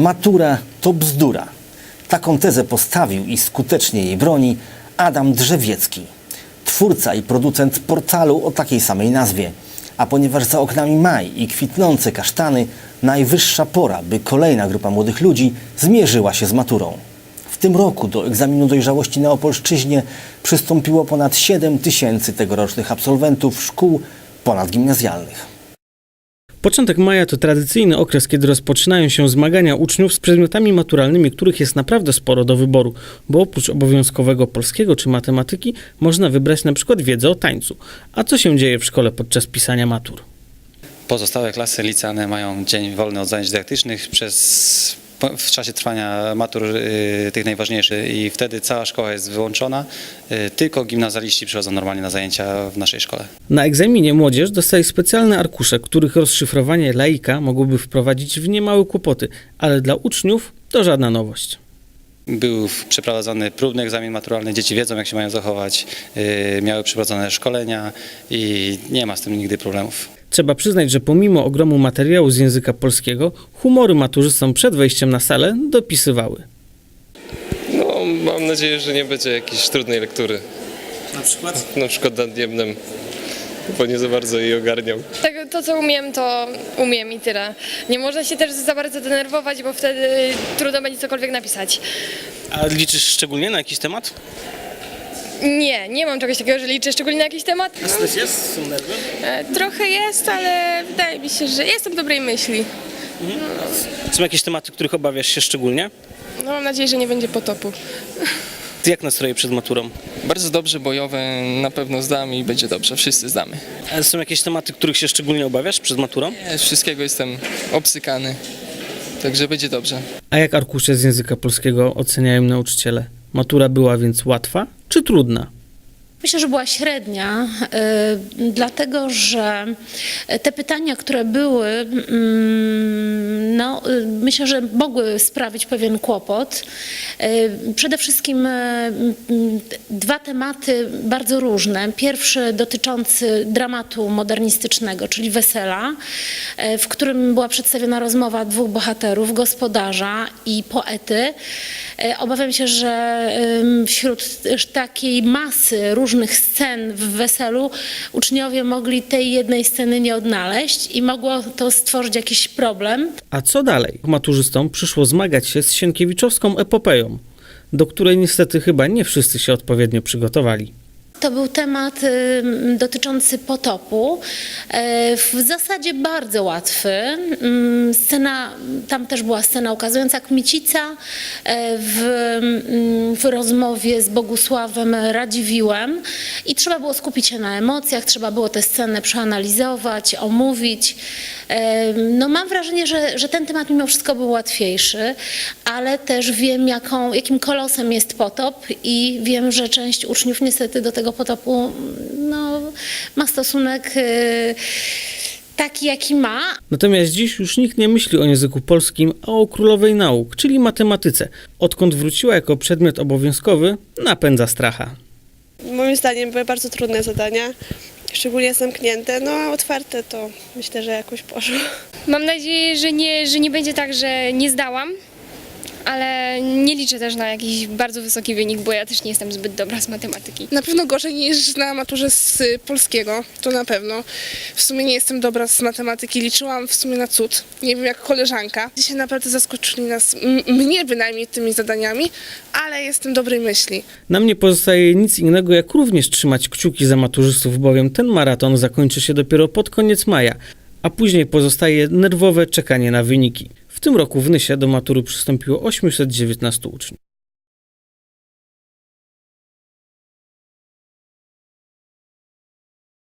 Matura to bzdura. Taką tezę postawił i skutecznie jej broni Adam Drzewiecki, twórca i producent portalu o takiej samej nazwie. A ponieważ za oknami maj i kwitnące kasztany, najwyższa pora, by kolejna grupa młodych ludzi zmierzyła się z maturą. W tym roku do egzaminu dojrzałości na Opolszczyźnie przystąpiło ponad 7 tysięcy tegorocznych absolwentów szkół ponadgimnazjalnych. Początek maja to tradycyjny okres, kiedy rozpoczynają się zmagania uczniów z przedmiotami maturalnymi, których jest naprawdę sporo do wyboru, bo oprócz obowiązkowego polskiego czy matematyki można wybrać na przykład wiedzę o tańcu. A co się dzieje w szkole podczas pisania matur? Pozostałe klasy licealne mają dzień wolny od zajęć dydaktycznych przez, w czasie trwania matur y, tych najważniejszych i wtedy cała szkoła jest wyłączona. Y, tylko gimnazjaliści przychodzą normalnie na zajęcia w naszej szkole. Na egzaminie młodzież dostaje specjalne arkusze, których rozszyfrowanie laika mogłoby wprowadzić w niemałe kłopoty, ale dla uczniów to żadna nowość. Był przeprowadzony próbny egzamin maturalny, dzieci wiedzą jak się mają zachować, y, miały przeprowadzone szkolenia i nie ma z tym nigdy problemów. Trzeba przyznać, że pomimo ogromu materiału z języka polskiego, humory maturzystom przed wejściem na salę dopisywały. No, mam nadzieję, że nie będzie jakiejś trudnej lektury. Na przykład? Na przykład nad Niemnem, bo nie za bardzo jej ogarniam. Tak, to co umiem, to umiem i tyle. Nie można się też za bardzo denerwować, bo wtedy trudno będzie cokolwiek napisać. A liczysz szczególnie na jakiś temat? Nie, nie mam czegoś takiego, że liczę szczególnie na jakiś temat. Stres jest? Są nerwy? E, Trochę jest, ale wydaje mi się, że jestem dobrej myśli. Są jakieś tematy, których obawiasz się szczególnie? No, mam nadzieję, że nie będzie potopu. Ty jak nastroje przed maturą? Bardzo dobrze bojowe na pewno zdam i będzie dobrze, wszyscy zdamy. A są jakieś tematy, których się szczególnie obawiasz przed maturą? Nie, z wszystkiego jestem obsykany, także będzie dobrze. A jak arkusze z języka polskiego oceniają nauczyciele? Matura była więc łatwa czy trudna? Myślę, że była średnia, y, dlatego że te pytania, które były, mm, no, y, myślę, że mogły sprawić pewien kłopot. Y, Przede wszystkim dwa tematy bardzo różne. Pierwszy dotyczący dramatu modernistycznego, czyli wesela, w którym była przedstawiona rozmowa dwóch bohaterów, gospodarza i poety. Obawiam się, że wśród takiej masy różnych scen w weselu uczniowie mogli tej jednej sceny nie odnaleźć i mogło to stworzyć jakiś problem. A co dalej? Maturzystom przyszło zmagać się z Sienkiewiczowską epopeją, do której niestety chyba nie wszyscy się odpowiednio przygotowali. To był temat ym, dotyczący potopu. E, W zasadzie bardzo łatwy. Ym, Scena, tam też była scena ukazująca Kmicica e, w, ym, w rozmowie z Bogusławem Radziwiłem i trzeba było skupić się na emocjach, trzeba było tę scenę przeanalizować, omówić. E, No mam wrażenie, że, że ten temat mimo wszystko był łatwiejszy, ale też wiem, jaką, jakim kolosem jest potop i wiem, że część uczniów niestety do tego potopu no, ma stosunek y, taki, jaki ma, Natomiast dziś już nikt nie myśli o języku polskim, a o królowej nauk, czyli matematyce. Odkąd wróciła jako przedmiot obowiązkowy, napędza stracha. Moim zdaniem były bardzo trudne zadania, szczególnie zamknięte, no a otwarte to myślę, że jakoś poszło. Mam nadzieję, że nie, że nie będzie tak, że nie zdałam, ale nie liczę też na jakiś bardzo wysoki wynik, bo ja też nie jestem zbyt dobra z matematyki. Na pewno gorzej niż na maturze z polskiego, to na pewno. W sumie nie jestem dobra z matematyki, liczyłam w sumie na cud, nie wiem jak koleżanka. Dzisiaj naprawdę zaskoczyli nas, mnie bynajmniej tymi zadaniami, ale jestem dobrej myśli. Nam nie pozostaje nic innego, jak również trzymać kciuki za maturzystów, bowiem ten maraton zakończy się dopiero pod koniec maja, a później pozostaje nerwowe czekanie na wyniki. W tym roku w Nysie do matury przystąpiło 819 uczniów.